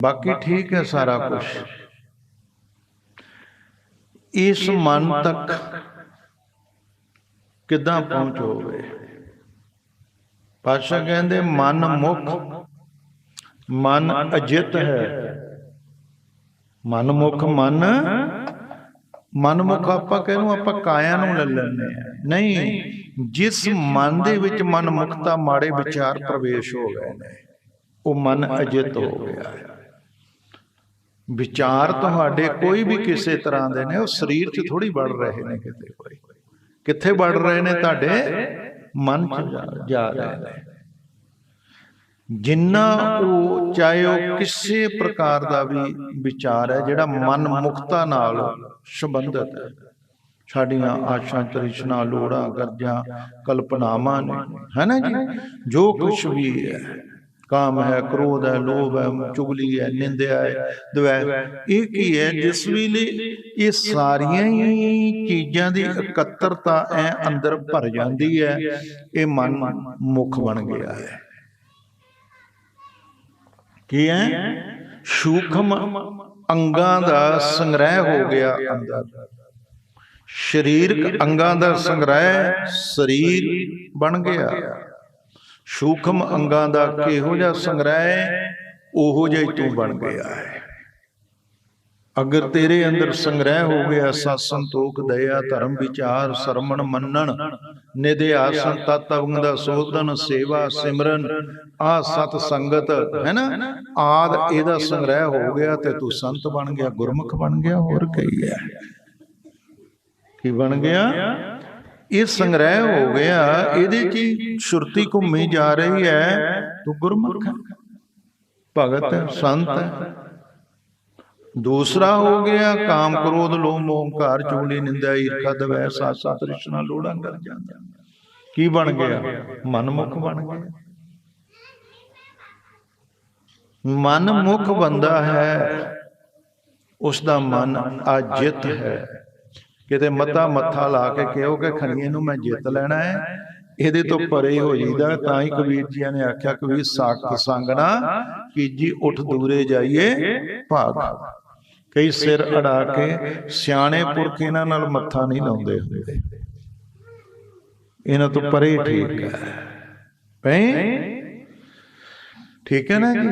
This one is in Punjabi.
ਬਾਕੀ ਠੀਕ ਹੈ ਸਾਰਾ ਕੁਝ ਇਸ ਮਨ ਤੱਕ ਕਿੱਦਾਂ ਪਹੁੰਚੋਗੇ ਪਾਸ਼ਾ ਕਹਿੰਦੇ ਮਨ ਮੁਖ ਮਨ ਅਜਿਤ ਹੈ। ਮਨ ਮੁਖ ਮਨ ਮਨ ਮੁਖ ਆਪਾਂ ਕਹਿੰਨੂੰ ਆਪਾਂ ਕਾਇਆ ਨੂੰ ਲੈ ਲੈਂਦੇ ਆ ਨਹੀਂ ਜਿਸ ਮਨ ਦੇ ਵਿੱਚ ਮਨ ਮੁਖਤਾ ਮਾੜੇ ਵਿਚਾਰ ਪ੍ਰਵੇਸ਼ ਹੋ ਗਏ ਨੇ। ਉਹ ਮਨ ਅਜਿਤ ਹੋ ਗਿਆ। ਹੈ ਵਿਚਾਰ ਤੁਹਾਡੇ ਕੋਈ ਵੀ ਕਿਸੇ ਤਰ੍ਹਾਂ ਦੇ ਨੇ ਉਹ ਸਰੀਰ 'ਚ ਥੋੜੀ ਵੜ ਰਹੇ ਨੇ ਕਿਤੇ ਕੋਈ। ਕਿੱਥੇ ਵੜ ਰਹੇ ਨੇ ਤੁਹਾਡੇ? ਮਨ 'ਚ ਜਾ- ਰਹੇ ਨੇ। ਜਿੰਨਾ ਉਹ ਚਾਹੇ ਉਹ ਕਿਸੇ ਪ੍ਰਕਾਰ ਦਾ ਵੀ ਵਿਚਾਰ ਹੈ ਜਿਹੜਾ ਮਨ ਮੁਖਤਾ ਨਾਲ ਸੰਬੰਧਿਤ ਹੈ। ਸਾਡੀਆਂ ਆਸ਼ਾ ਤ੍ਰਿਸ਼ਨਾ ਲੋੜਾਂ ਗਰਜਾਂ ਕਲਪਨਾਵਾਂ ਨੇ। ਹੈ ਨਾ ਜੀ? ਜੋ? ਕੁਝ ਵੀ ਹੈ। ਕਾਮ ਹੈ ਕ੍ਰੋਧ ਹੈ ਲੋਭ ਹੈ ਚੁਗਲੀ ਹੈ ਨਿੰਦਿਆ ਹੈ ਦਵੈ ਇਹ ਕੀ ਹੈ ਜਿਸ ਵੇਲੇ ਇਹ ਸਾਰੀਆਂ ਹੀ ਚੀਜ਼ਾਂ ਦੀ ਇਕੱਤਰਤਾ ਐ ਅੰਦਰ ਭਰ ਜਾਂਦੀ ਹੈ ਇਹ ਮਨ ਮੁਖ ਬਣ ਗਿਆ ਹੈ ਕੀ ਹੈ ਸੂਖਮ ਅੰਗਾਂ ਦਾ ਸੰਗ੍ਰਹਿ ਹੋ ਗਿਆ ਅੰਦਰ ਸਰੀਰਕ ਅੰਗਾਂ ਦਾ ਸੰਗ੍ਰਹਿ ਸਰੀਰ ਬਣ ਗਿਆ ਸੂਖਮ ਅੰਗਾਂ ਦਾ ਕਿਹੋ ਜਿਹਾ ਸੰਗ੍ਰਹਿ? ਉਹੋ ਜਿਹਾ ਹੀ ਤੂੰ ਬਣ ਗਿਆ ਹੈ। ਅਗਰ ਤੇਰੇ ਅੰਦਰ ਸੰਗ੍ਰਹਿ ਹੋ ਗਿਆ ਸਤ ਸੰਤੋਖ ਦਇਆ ਧਰਮ ਵਿਚਾਰ ਸਰਮਣ ਮੰਨਣ ਨਿਧਿਆਸਨ ਤਤ ਅੰਗ ਦਾ ਸੋਧਨ ਸੇਵਾ ਸਿਮਰਨ ਆ ਸਤ ਸੰਗਤ ਹੈ ਨਾ? ਆਦ ਇਹਦਾ ਸੰਗ੍ਰਹਿ ਹੋ ਗਿਆ ਤੇ ਤੂੰ ਸੰਤ ਬਣ ਗਿਆ ਗੁਰਮੁਖ ਬਣ ਗਿਆ ਹੋਰ ਕੀ ਹੈ। ਕੀ ਬਣ ਗਿਆ? ਇਹ ਸੰਗ੍ਰਹਿ ਹੋ ਗਿਆ, ਇਹਦੇ ਕੀ ਸੁਰਤੀ ਘੁੰਮੀ ਜਾ ਰਹੀ ਹੈ? ਤੂੰ ਗੁਰਮੁਖ ਭਗਤ ਸੰਤ ਦੂਸਰਾ ਹੋ ਗਿਆ, ਕਾਮ ਕ੍ਰੋਧ, ਲੋਭ ਮੋਹ ਹੰਕਾਰ ਚੋਲੀ, ਨਿੰਦਾ, ਈਰਖਾ ਦਵੈ ਸਾਸਾ ਤ੍ਰਿਸ਼ਨਾ ਲੋੜਾਂ ਕਰ ਜਾਂਦਾ। ਕੀ ਬਣ ਗਿਆ? ਮਨਮੁਖ ਬਣ ਗਿਆ। ਮਨਮੁਖ ਬੰਦਾ ਹੈ ਉਸ ਦਾ ਮਨ ਅਜਿਤ ਹੈ। ਕਿਤੇ ਮੱਤਾ ਮੱਥਾ ਲਾ ਕੇ ਕਿਹੋ ਕਿ ਖਣੀਏ ਨੂੰ ਮੈਂ ਜਿੱਤ ਲੈਣਾ ਹੈ? ਇਹਦੇ ਤੋਂ ਪਰੇ ਹੋ ਜੀਦਾ ਤਾਂ ਹੀ ਕਬੀਰ ਜੀ ਨੇ ਆਖਿਆ ਕਬੀਰ ਸਾਖ ਸੰਗਣਾ ਕੀਜੀ ਉਠ ਦੂਰੇ ਜਾਈਏ ਭਾਗ ਕਈ ਸਿਰ ਅੜਾ ਕੇ ਸਿਆਣੇ ਪੁਰਖ ਇਹਨਾਂ ਨਾਲ ਮੱਥਾ ਨਹੀਂ ਲਾਉਂਦੇ ਹੁੰਦੇ। ਇਹਨਾਂ ਤੋਂ ਪਰੇ ਠੀਕ ਹੈ। ਪੈ ਠੀਕ ਹੈ ਨਾ ਜੀ?